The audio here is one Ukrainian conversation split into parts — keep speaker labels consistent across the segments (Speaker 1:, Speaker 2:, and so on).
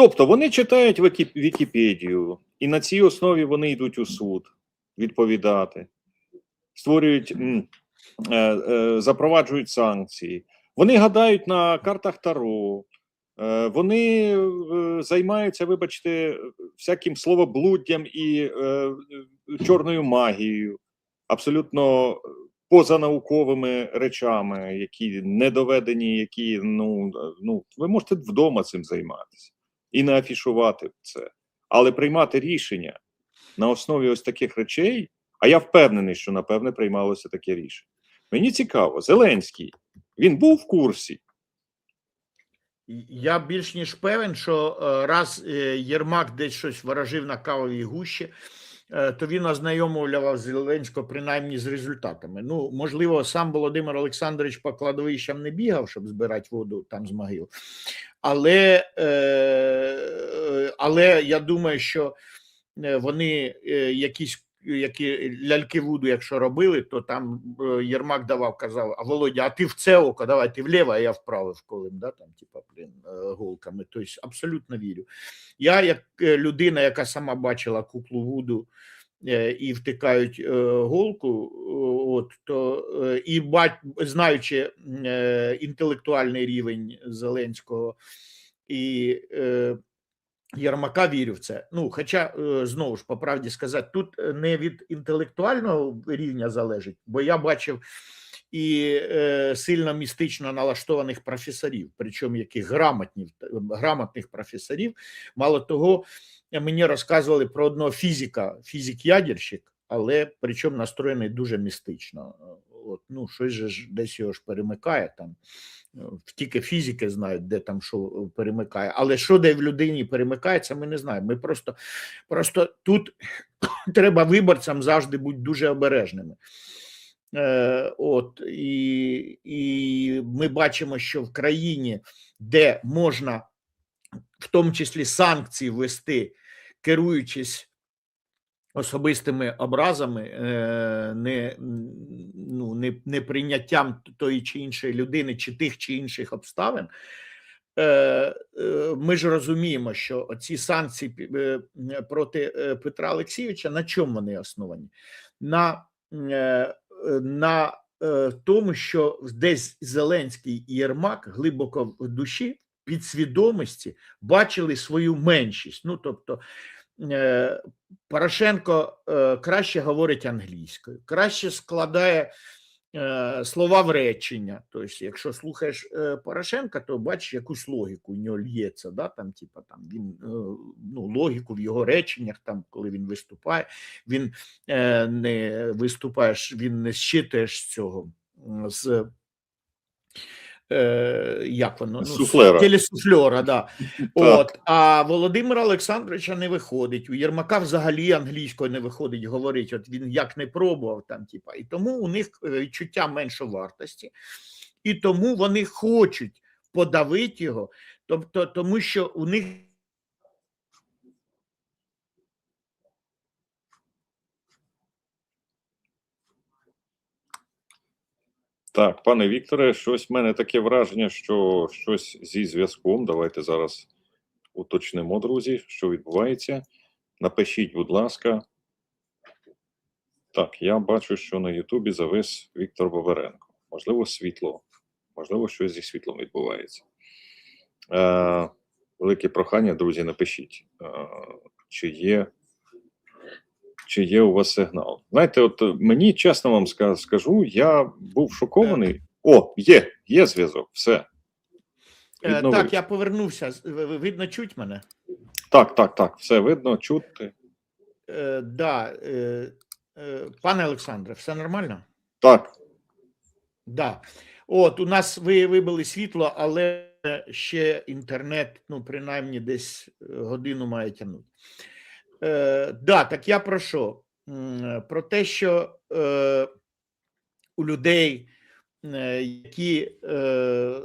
Speaker 1: Тобто вони читають Вікіпедію, і на цій основі вони йдуть у суд відповідати, створюють, е, е, запроваджують санкції. Вони гадають на картах Таро, е, вони займаються, вибачте, всяким словоблуддям і чорною магією, абсолютно позанауковими речами, які не доведені, які ну, ну ви можете вдома цим займатися і не афішувати це, але приймати рішення на основі ось таких речей. А я впевнений, що напевне приймалося таке рішення. Мені цікаво, Зеленський він був в курсі.
Speaker 2: Я більш ніж певен, що е, раз е, Єрмак десь щось ворожив на кавовій гущі, е, то він ознайомлював Зеленського принаймні з результатами. Ну, можливо, сам Володимир Олександрович по кладовищам не бігав, щоб збирати воду там з могил. Але, е, але я думаю, що е, вони е, якісь які ляльки вуду, якщо робили, то там Єрмак давав, казав: А Володя, а ти в це око, давай ти вліво, а я вправо вколим, да, там, типа, блін, голками. Тобто абсолютно вірю. Я, як людина, яка сама бачила куклу вуду і втикають е, голку, е, от, то е, і бать, знаючи е, інтелектуальний рівень Зеленського і Ярмака вірю в це. Ну, хоча, е, знову ж по правді сказати, тут е, не від інтелектуального рівня залежить, бо я бачив і е, сильно містично налаштованих професорів, причому яких грамотних, грамотних професорів. Мало того, мені розказували про одного фізика, фізик-ядерщик, але причому настроєний дуже містично. От, ну, щось же десь його ж перемикає там. Тільки фізики знають, де там що перемикає. Але що де в людині перемикається, ми не знаємо. Ми просто, просто тут треба виборцям завжди бути дуже обережними. Е, от, і, і ми бачимо, що в країні, де можна в тому числі санкції ввести, керуючись особистими образами, е, не, ну, не, не прийняттям тої чи іншої людини, чи тих чи інших обставин. Е, Ми ж розуміємо, що ці санкції проти Петра Олексійовича на чому вони основані? На, на е, тому, що десь Зеленський і Єрмак глибоко в душі підсвідомості бачили свою меншість. Ну тобто е, Порошенко е, краще говорить англійською, краще складає е, слова в речення. Тобто, якщо слухаєш е, Порошенка, то бачиш якусь логіку, у нього лється, да, там, типа, там, він, е, ну, логіку в його реченнях, там, коли він виступає, він е, не виступаєш, він не щитуєш з цього. З, е, як воно? Ну, з телесуфльора, да. От, а Володимира Олександровича не виходить. У Єрмака взагалі англійською не виходить говорить. От він як не пробував там, типа. І тому у них відчуття відчуття меншовартості, і тому вони хочуть подавити його, тобто, тому що у них
Speaker 1: Так, пане Вікторе, щось в мене таке враження, що щось зі зв'язком. Давайте зараз уточнимо, друзі, що відбувається. Напишіть, будь ласка. Так, я бачу, що на Ютубі завис Віктор Боберенко. Можливо, світло, можливо, щось зі світлом відбувається. Е, велике прохання, друзі, напишіть, е, чи є чи є у вас сигнал. Знаєте, от е, мені чесно вам скажу, я був шокований. О, є, є зв'язок, все.
Speaker 2: е, так, я повернувся. Видно, чуть мене?
Speaker 1: Так, так, так, все видно, чути.
Speaker 2: Е, да, е, е, пане Олександре, все нормально?
Speaker 1: Так,
Speaker 2: Да. От у нас ви вибили світло, але ще інтернет, ну, принаймні, десь е, годину має тягнути. Е, да, так я про що? Про те, що е, у людей, е, які е,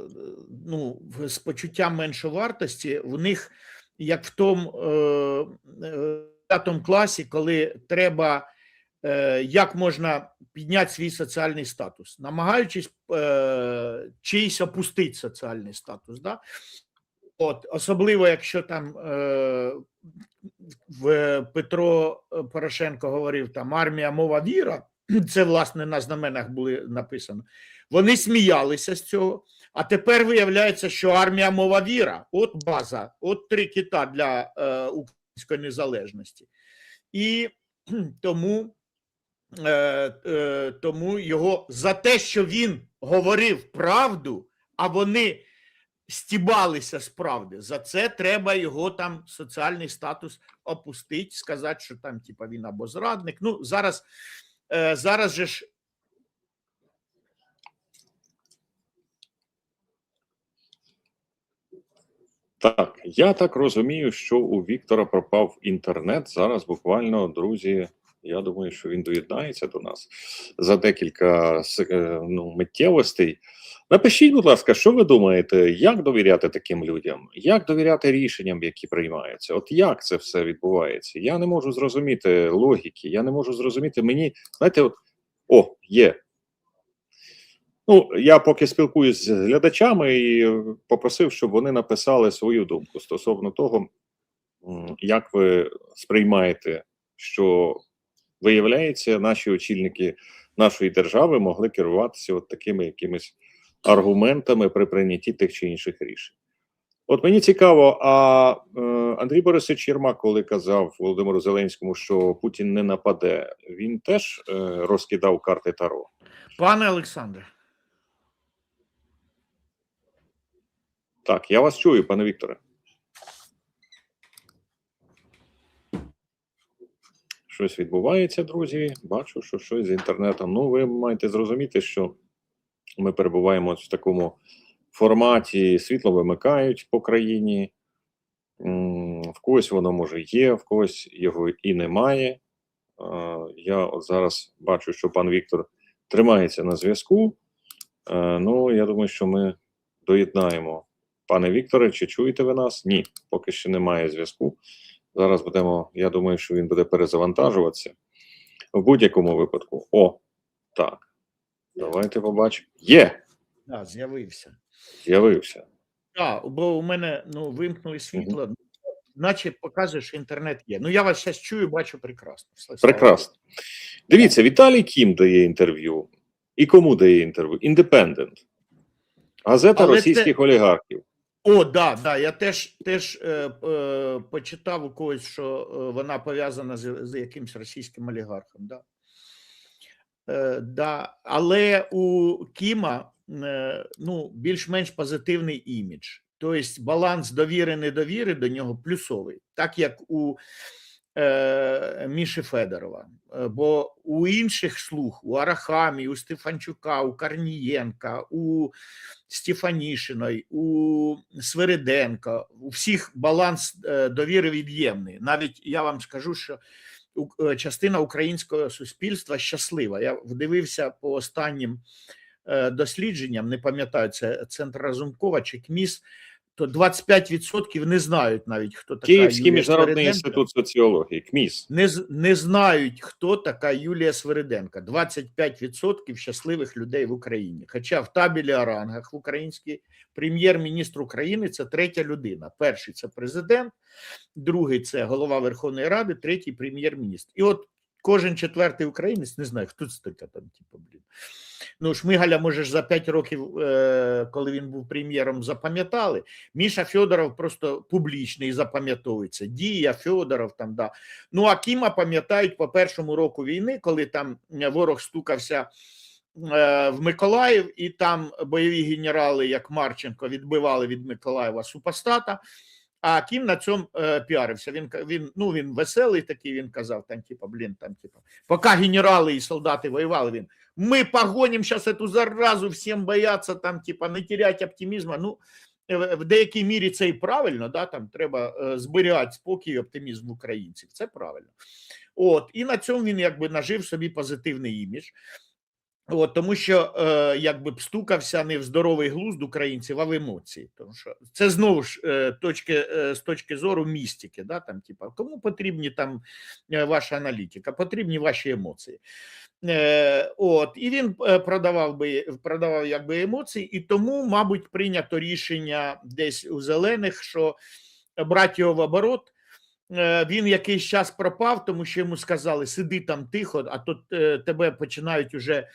Speaker 2: ну, з почуттям меншовартості, в них, як в тому е, е, п'ятому класі, коли треба е, як можна підняти свій соціальний статус, намагаючись е, чийсь опустити соціальний статус. Да? От, особливо, якщо там е, в Петро Порошенко говорив там армія, мова, віра, це власне на знаменах були написано. Вони сміялися з цього. А тепер виявляється, що армія, мова, віра от база, от три кита для е, української незалежності. І тому, е, е, тому його за те, що він говорив правду, а вони стібалися з правди. За це треба його там соціальний статус опустити, сказати, що там, типа, він або зрадник. Ну, зараз, е, зараз же ж
Speaker 1: Так, я так розумію, що у Віктора пропав інтернет. Зараз буквально, друзі. Я думаю, що він доєднається до нас за декілька е, ну, миттєвостей. Напишіть, будь ласка, що ви думаєте, як довіряти таким людям? Як довіряти рішенням, які приймаються? От як це все відбувається? Я не можу зрозуміти логіки, я не можу зрозуміти мені. Знаєте, от о, є. Ну, я поки спілкуюсь з глядачами і попросив, щоб вони написали свою думку стосовно того, як ви сприймаєте, що виявляється, наші очільники нашої держави могли керуватися от такими якимись аргументами при прийнятті тих чи інших рішень. От мені цікаво, а е, Андрій Борисович Єрмак, коли казав Володимиру Зеленському, що Путін не нападе, він теж е, розкидав карти Таро.
Speaker 2: Пане Олександре,
Speaker 1: Так, я вас чую, пане Вікторе. Щось відбувається, друзі. Бачу, що щось з інтернетом. Ну, ви маєте зрозуміти, що ми перебуваємо в такому форматі, світло вимикають по країні. В когось воно може є, в когось його і немає. Я от зараз бачу, що пан Віктор тримається на зв'язку. Е, Ну, я думаю, що ми доєднаємо. Пане Вікторе, чи чуєте ви нас? Ні, поки що немає зв'язку. Зараз будемо, я думаю, що він буде перезавантажуватися. В будь-якому випадку. О, так. Давайте побачимо. Є!
Speaker 2: да, з'явився.
Speaker 1: З'явився.
Speaker 2: Так, бо у мене ну, вимкнули світло, наче показує, що інтернет є. Ну, я вас зараз чую, бачу прекрасно. Слава
Speaker 1: Прекрасно. Дивіться, Віталій Кім дає інтерв'ю. І кому дає інтерв'ю? Індепендент. Газета
Speaker 2: Але
Speaker 1: російських олігархів.
Speaker 2: О, да, да. Я теж теж е, е, почитав у когось, що е, вона пов'язана з, з якимсь російським олігархом. Да. Е, да. Але у Кіма е, ну, більш-менш позитивний імідж. Тобто баланс довіри недовіри до нього плюсовий, так як у е, Міші Федорова. Е, Бо у інших слуг, у Арахамі, у Стефанчука, у Корнієнка, у Стефанішиної, у Свириденка, у всіх баланс довіри від'ємний. Навіть я вам скажу, що частина українського суспільства щаслива. Я вдивився по останнім е, дослідженням, не пам'ятаю, це Центр Разумкова чи КМІС, то 25% не знають навіть, хто така
Speaker 1: Київський
Speaker 2: Юлія
Speaker 1: міжнародний інститут соціології, КМІС.
Speaker 2: Не, не знають, хто така Юлія Свириденка. 25% щасливих людей в Україні. Хоча в табелі о рангах в українській прем'єр-міністр України це третя людина. Перший це президент, другий це голова Верховної Ради, третій прем'єр-міністр. І от кожен четвертий українець не знає, хто це така там, типу, блін. Ну, Шмигаля, може ж, за 5 років, е, коли він був прем'єром, запам'ятали. Міша Федоров просто публічний запам'ятовується. Дія, Федоров там, да. Ну, а Кіма пам'ятають по першому року війни, коли там ворог стукався е, в Миколаїв, і там бойові генерали, як Марченко, відбивали від Миколаєва супостата. А Кім на цьому е, піарився. Він він ну він веселий такий. Він казав: там, типа, блін, там, типа, поки генерали і солдати воювали, він ми погоним зараз эту заразу, всім бояться, там, типа, не терять оптимізму. Ну, е, в деякій мірі це і правильно, да, там треба е, зберігати спокій і оптимізм українців. Це правильно. От, і на цьому він якби нажив собі позитивний імідж. От, тому що е, якби б стукався не в здоровий глузд українців, а в емоції. Тому що це знову ж е, точки, е, з точки зору містики. Да, там, типа, кому потрібні там е, ваша аналітика, потрібні ваші емоції. Е, от, і він е, продавав би продавав якби емоції, і тому, мабуть, прийнято рішення десь у зелених, що брати його в оборот. Е, Він якийсь час пропав, тому що йому сказали: сиди там тихо, а то тебе починають уже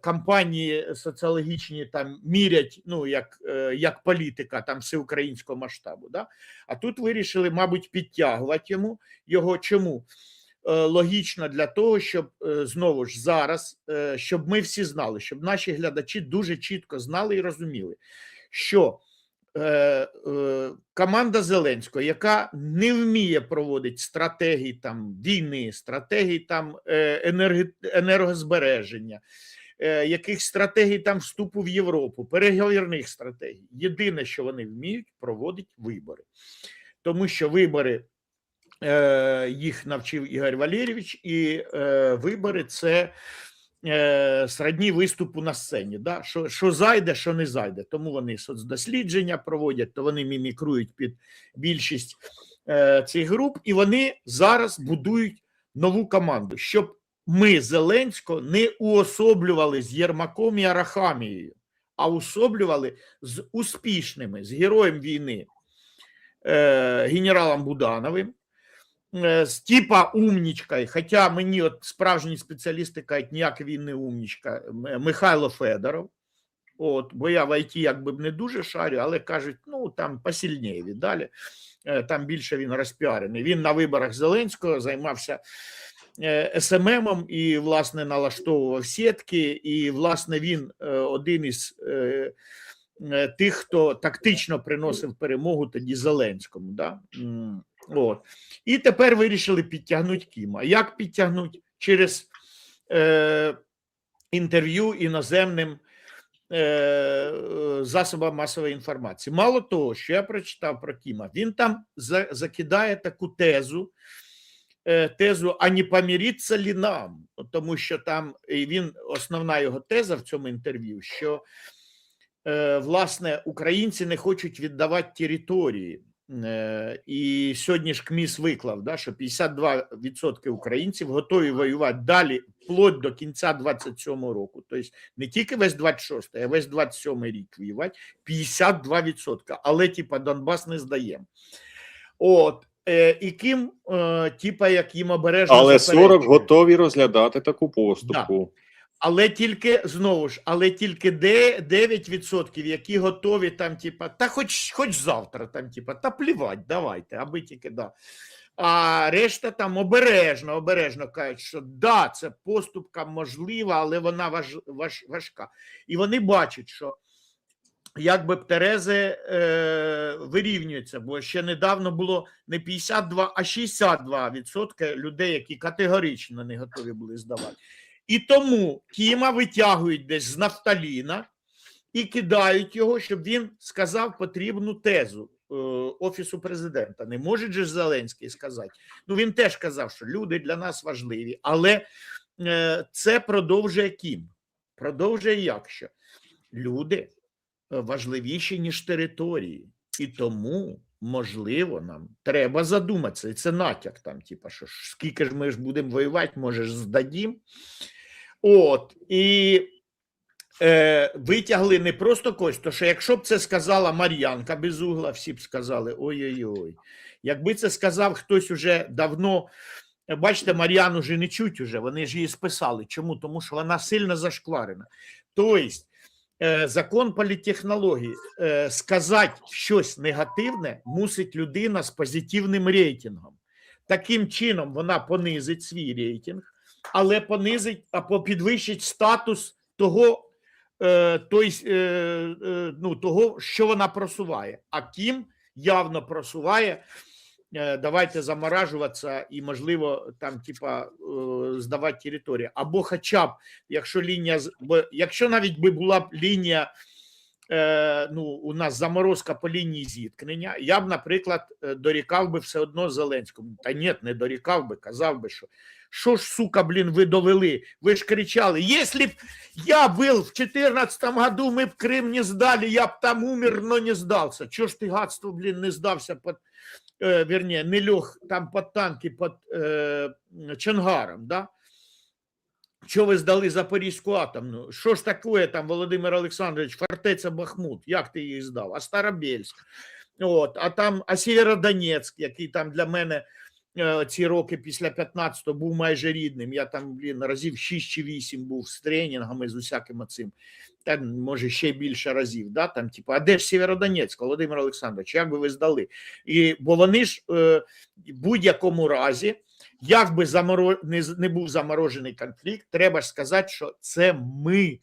Speaker 2: кампанії соціологічні там мірять, ну як, е, як політика там всеукраїнського масштабу. Да? А тут вирішили, мабуть, підтягувати йому його. Чому? Е, Логічно для того, щоб е, знову ж зараз, е, щоб ми всі знали, щоб наші глядачі дуже чітко знали і розуміли, що е, е, команда Зеленського, яка не вміє проводити стратегії там війни, стратегії там е, енергозбереження, е, яких стратегій там вступу в Європу, переговірних стратегій. Єдине, що вони вміють, проводить вибори, тому що вибори. е, Їх навчив Ігор Валерійович, і е, вибори це е, сродні виступу на сцені. Да? Що, що зайде, що не зайде. Тому вони соцдослідження проводять, то вони мімікрують під більшість е, цих груп, і вони зараз будують нову команду, щоб ми Зеленського не уособлювали з Єрмаком і Арахамією, а уособлювали з успішними, з героєм війни е, генералом Будановим. З типа умнічка, хоча мені от справжні спеціалісти кажуть, ніяк він не умнічка, Михайло Федоров. От, бо я в ІТ якби не дуже шарю, але кажуть, ну там посильніє віддалі, е, там більше він розпіарений. Він на виборах Зеленського займався е, СММом і, власне, налаштовував сітки, і, власне, він е, один із е, тих, хто тактично приносив перемогу тоді Зеленському. Да? От. І тепер вирішили підтягнути Кіма. Як підтягнути? Через е, інтерв'ю іноземним е, засобам масової інформації. Мало того, що я прочитав про Кіма, він там за, закидає таку тезу, е, тезу, а не поміріться лі нам, тому що там і він основна його теза в цьому інтерв'ю, що е, власне українці не хочуть віддавати території. Е, І сьогодні ж КМІС виклав, да, що 52% українців готові воювати далі вплоть до кінця 27-го року. Тобто не тільки весь 26-й, а весь 27-й рік воювати 52%. Але, типа, Донбас не здаємо. От. Е, і ким, е, типа, як їм обережно
Speaker 1: Але 40
Speaker 2: заперечують.
Speaker 1: готові розглядати таку поступку.
Speaker 2: Але тільки знову ж, але тільки 9%, які готові там, типа, та хоч, хоч завтра, там, типа, та плівать, давайте, аби тільки да. А решта там обережно, обережно кажуть, що да, це поступка можлива, але вона важ, важ, важка. І вони бачать, що якби Терези е, вирівнюються, бо ще недавно було не 52, а 62% людей, які категорично не готові були здавати. І тому Кіма витягують десь з нафталіна і кидають його, щоб він сказав потрібну тезу е, Офісу президента. Не може же Зеленський сказати. Ну він теж казав, що люди для нас важливі, але е, це продовжує Кім. Продовжує як що? Люди е, важливіші, ніж території. І тому, можливо, нам треба задуматися. І це натяк там, типа, що ж, скільки ж ми ж будемо воювати, може ж здадім. От, і е, витягли не просто когось, то що якщо б це сказала Мар'янка Безугла, всі б сказали: ой-ой-ой. Якби це сказав хтось уже давно, бачите, Мар'яну вже не чуть уже, вони ж її списали. Чому? Тому що вона сильно зашкварена. Тобто, закон політтехнології, е, сказати щось негативне мусить людина з позитивним рейтингом. Таким чином вона понизить свій рейтинг, але понизить або підвищить статус того, е, той, е, е, ну, того, що вона просуває. А Кім явно просуває. Е, Давайте заморажуватися і, можливо, там, типа, здавати територію. Або хоча б, якщо лінія, якщо навіть би була б лінія е, ну, у нас заморозка по лінії зіткнення, я б, наприклад, дорікав би все одно Зеленському. Та ні, не дорікав би, казав би, що що ж, сука, блін, ви довели? Ви ж кричали, якщо б я був в 14 году, ми б Крим не здали, я б там умер, но не здався. Чого ж ти, гадство, блін, не здався верні, не льох там під танки, під е, Чангаром, да? Що ви здали Запорізьку атомну? Що ж таке там, Володимир Олександрович, фортеця Бахмут? Як ти її здав? А Старобельськ? От, а там, а Сєвєродонецьк, який там для мене е, ці роки після 15-го був майже рідним. Я там, блін, разів 6 чи 8 був з тренінгами, з усяким оцим. Та, може, ще більше разів. Да? Там, типу, а де ж Сєвєродонецьк, Володимир Олександрович, як би ви здали? І, бо вони ж е, в будь-якому разі, як би заморо... не, не був заморожений конфлікт, треба ж сказати, що це ми.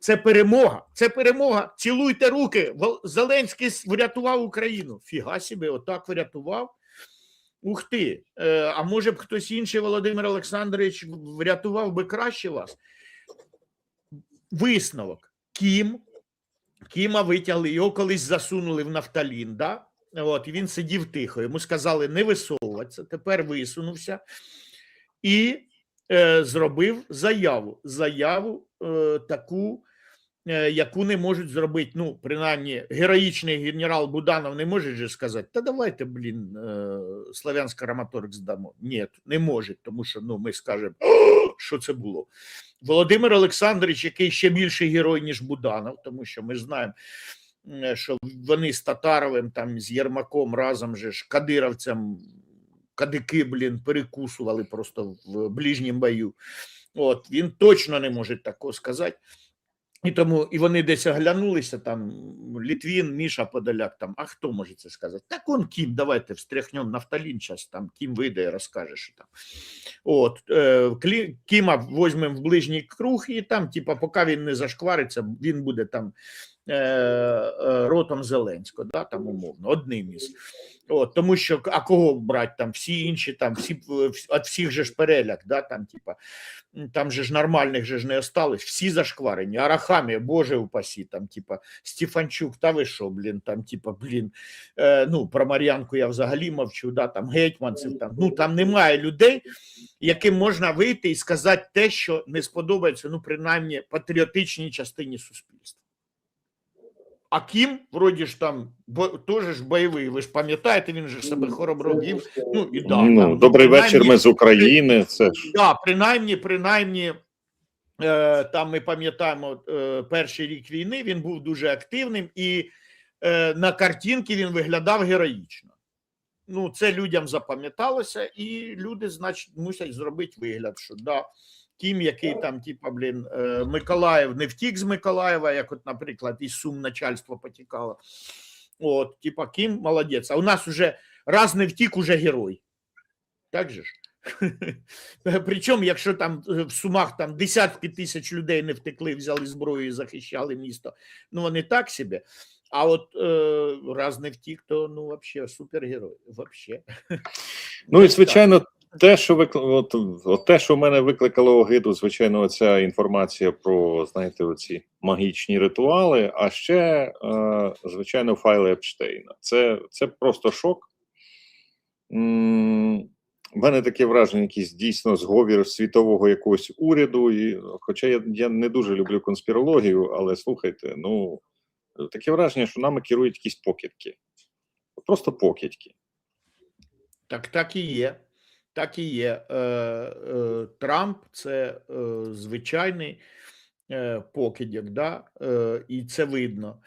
Speaker 2: Це перемога. Це перемога. Цілуйте руки. Зеленський врятував Україну. Фіга собі, отак врятував. Ух ти. Е, а може б хтось інший, Володимир Олександрович, врятував би краще вас? Висновок. Кім? Кіма витягли, його колись засунули в нафталін, да? От, і він сидів тихо. Йому сказали не висовуватися. Тепер висунувся і е, зробив заяву. Заяву е, таку, яку не можуть зробити. Ну, принаймні, героїчний генерал Буданов не може же сказати: та давайте, блін, е, Славянська Раматорг здамо. Ні, не може, тому що ну, ми скажемо, що це було. Володимир Олександрович, який ще більший герой, ніж Буданов, тому що ми знаємо, е, що вони з Татаровим, там, з Єрмаком разом же ж кадировцям кадики, блін, перекусували просто в ближнім бою. От, він точно не може такого сказати. І тому і вони десь оглянулися, там Літвін, Міша Подоляк, там, а хто може це сказати? Так он Кім, давайте встряхнемо нафталін час, там Кім вийде і розкаже, що там. От, е, Кіма візьмемо в ближній круг, і там, типа, поки він не зашквариться, він буде там ротом Зеленського, да, там умовно, одним із. От, тому що а кого брати там? Всі інші, там всі від всіх же ж переляк, да, там, типа, там же ж нормальних же ж не осталось, всі зашкварені. Арахамія, Боже упасі, там, типа, Стефанчук, та ви що, блін, там, типа, блін, е, ну, про Мар'янку я взагалі мовчу, да, там гетьманців, там, ну, там немає людей, яким можна вийти і сказати те, що не сподобається, ну, принаймні, патріотичній частині суспільства. А Кім, вроді ж там, бо, теж ж бойовий, ви ж пам'ятаєте, він же себе хоробро вів. Ну, і да,
Speaker 1: ну,
Speaker 2: там,
Speaker 1: добрий вечір, ми з України. Це ж
Speaker 2: Да, принаймні, принаймні, е, там ми пам'ятаємо е, перший рік війни, він був дуже активним, і е, на картинці він виглядав героїчно. Ну, це людям запам'яталося, і люди, значить, мусять зробити вигляд, що да, Кім, який там, типа, блін, е, Миколаїв не втік з Миколаєва, як, от, наприклад, із Сум начальство потікало. От, типа, Кім молодець. А у нас уже раз не втік, уже герой. Так же ж? Причому, якщо там е, в Сумах там десятки тисяч людей не втекли, взяли зброю і захищали місто, ну вони так собі. А от е, раз не втік, то ну вообще супергерой. Вообще.
Speaker 1: ну і звичайно, те, що викли... от, от те, що в мене викликало огиду, звичайно, оця інформація про знаєте, оці магічні ритуали. А ще, е, звичайно, файли Епштейна. Це, це просто шок. В мене таке враження, якийсь дійсно зговір світового якогось уряду. І, хоча я, я не дуже люблю конспірологію, але слухайте, ну таке враження, що нами керують якісь покидьки. Просто покидьки.
Speaker 2: Так, так і є. Так і є. Е, е, Трамп це е, звичайний е, покидьок, да? е, і це видно.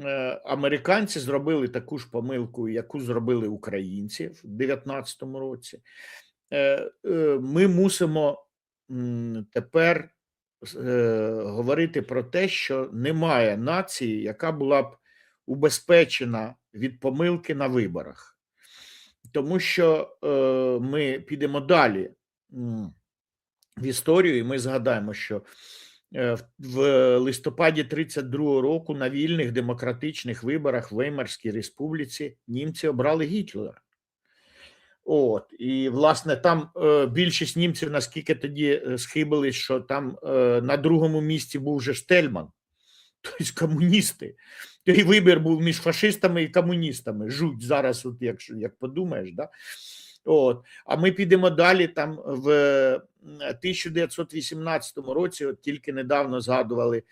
Speaker 2: Е, американці зробили таку ж помилку, яку зробили українці в 2019 році. Е, е, ми мусимо тепер е, говорити про те, що немає нації, яка була б убезпечена від помилки на виборах тому що е, ми підемо далі в історію, і ми згадаємо, що е, в- листопаді 32-го року на вільних демократичних виборах в Веймарській республіці німці обрали Гітлера. От, і власне там е, більшість німців наскільки тоді е, схибились, що там е, на другому місці був вже Штельман. тобто комуністи. Той вибір був між фашистами і комуністами. Жуть зараз, от якщо як подумаєш, да? От. А ми підемо далі. Там в е, 1918 році, от тільки недавно згадували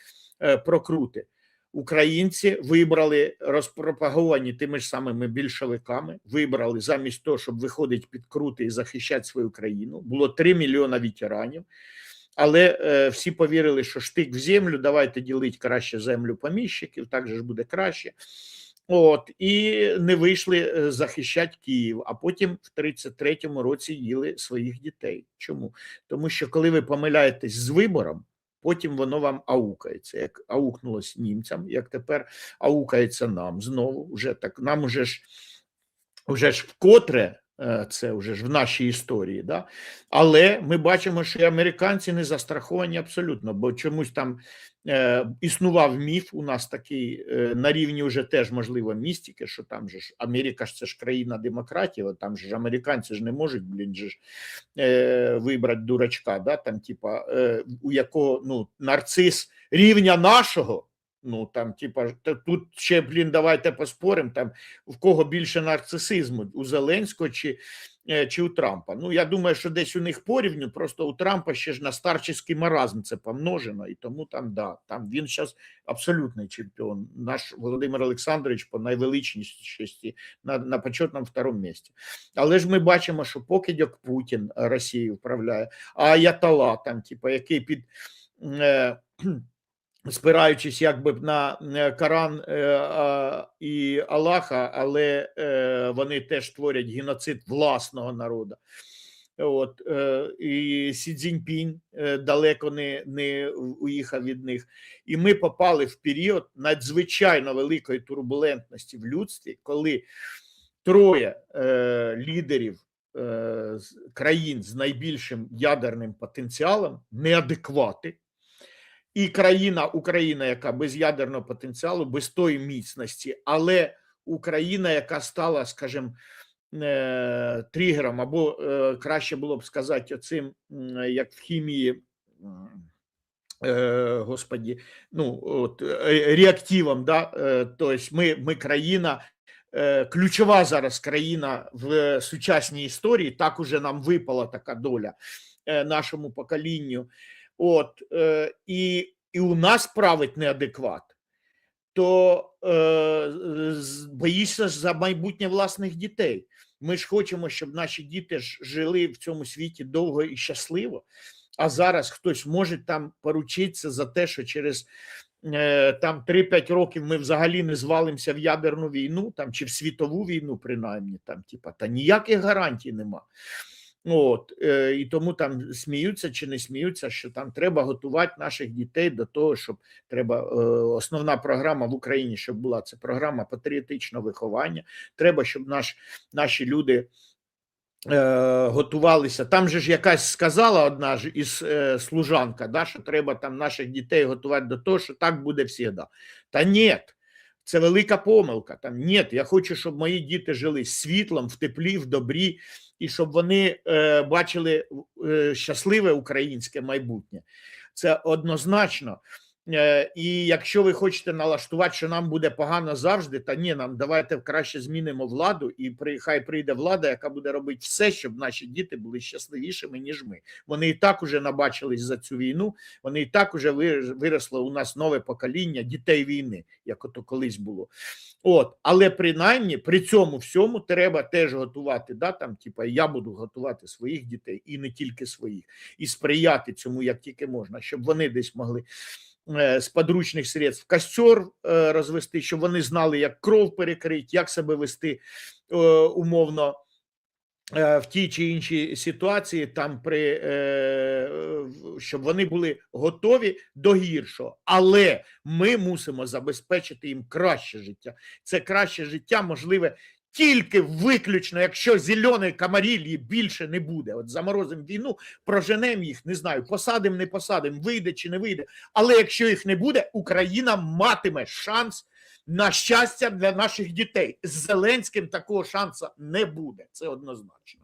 Speaker 2: е, про крути. Українці вибрали розпропаговані тими ж самими більшовиками, вибрали замість того, щоб виходити під крути і захищати свою країну. Було 3 мільйона ветеранів. Але е, всі повірили, що штик в землю, давайте ділити краще землю поміщиків, так же ж буде краще. От, і не вийшли е, захищати Київ, а потім в 33-му році їли своїх дітей. Чому? Тому що коли ви помиляєтесь з вибором, потім воно вам аукається. Як аукнулось німцям, як тепер аукається нам знову. Вже так, нам уже ж, уже ж вкотре це вже ж в нашій історії. Да? Але ми бачимо, що і американці не застраховані абсолютно, бо чомусь там е, існував міф у нас такий е, на рівні вже теж можливо містики, що там же ж Америка ж це ж країна демократії, от там же ж американці ж не можуть, блін, же ж е, вибрати дурачка, да? там, типа, е, у якого ну, нарцис рівня нашого. Ну там, типа, тут ще, блін, давайте поспоримо, там в кого більше нарцисизму, у Зеленського чи, е, чи у Трампа. Ну, я думаю, що десь у них порівню, просто у Трампа ще ж на старческий маразм це помножено, і тому там, да, там він зараз абсолютний чемпіон. Наш Володимир Олександрович по найвеличнішості на, на почетному второму місці. Але ж ми бачимо, що покидьок Путін Росією вправляє, а Аятола, там, типа, який під. Е, спираючись якби на е, Коран е, і Аллаха, але е, вони теж творять геноцид власного народу. От, і Сі Цзіньпінь далеко не, не уїхав від них. І ми попали в період надзвичайно великої турбулентності в людстві, коли троє лідерів країн з найбільшим ядерним потенціалом неадеквати, і країна Україна, яка без ядерного потенціалу, без тої міцності, але Україна, яка стала, скажімо, е, тригером, або е, краще було б сказати, оцим, як в хімії. е, Господі, ну от реактивом, да, тобто ми, ми країна, ключова зараз країна в сучасній історії. Так уже нам випала така доля нашому поколінню. От е, і, і у нас править неадекват, то е, боїшся за майбутнє власних дітей. Ми ж хочемо, щоб наші діти ж жили в цьому світі довго і щасливо. А зараз хтось може там поручитися за те, що через е, там 3-5 років ми взагалі не звалимося в ядерну війну, там чи в світову війну, принаймні, там, типа, та ніяких гарантій нема. От, е, і тому там сміються чи не сміються, що там треба готувати наших дітей до того, щоб треба е, основна програма в Україні, щоб була це програма патріотичного виховання. Треба, щоб наш, наші люди е, готувалися. Там же ж якась сказала одна ж із служанка, да, що треба там наших дітей готувати до того, що так буде завжди. Та ні. Це велика помилка. Там ні, я хочу, щоб мої діти жили світлом, в теплі, в добрі, і щоб вони е, бачили е, щасливе українське майбутнє. Це однозначно. Е, і якщо ви хочете налаштувати, що нам буде погано завжди, та ні, нам давайте краще змінимо владу, і при, хай прийде влада, яка буде робити все, щоб наші діти були щасливішими, ніж ми. Вони і так уже набачились за цю війну, вони і так уже виросло у нас нове покоління дітей війни, як ото колись було. От, але принаймні при цьому всьому треба теж готувати. Да, там, типа, я буду готувати своїх дітей і не тільки своїх, і сприяти цьому як тільки можна, щоб вони десь могли е, з подручних средств костер е, розвести, щоб вони знали, як кров перекрити, як себе вести е, умовно. Е, В тій чи іншій ситуації, там при е, щоб вони були готові до гіршого, але ми мусимо забезпечити їм краще життя. Це краще життя можливе тільки виключно, якщо зеленої камарілії більше не буде. От заморозимо війну, проженемо їх, не знаю, посадимо, не посадимо, вийде чи не вийде. Але якщо їх не буде, Україна матиме шанс на щастя для наших дітей. З Зеленським такого шансу не буде. Це однозначно.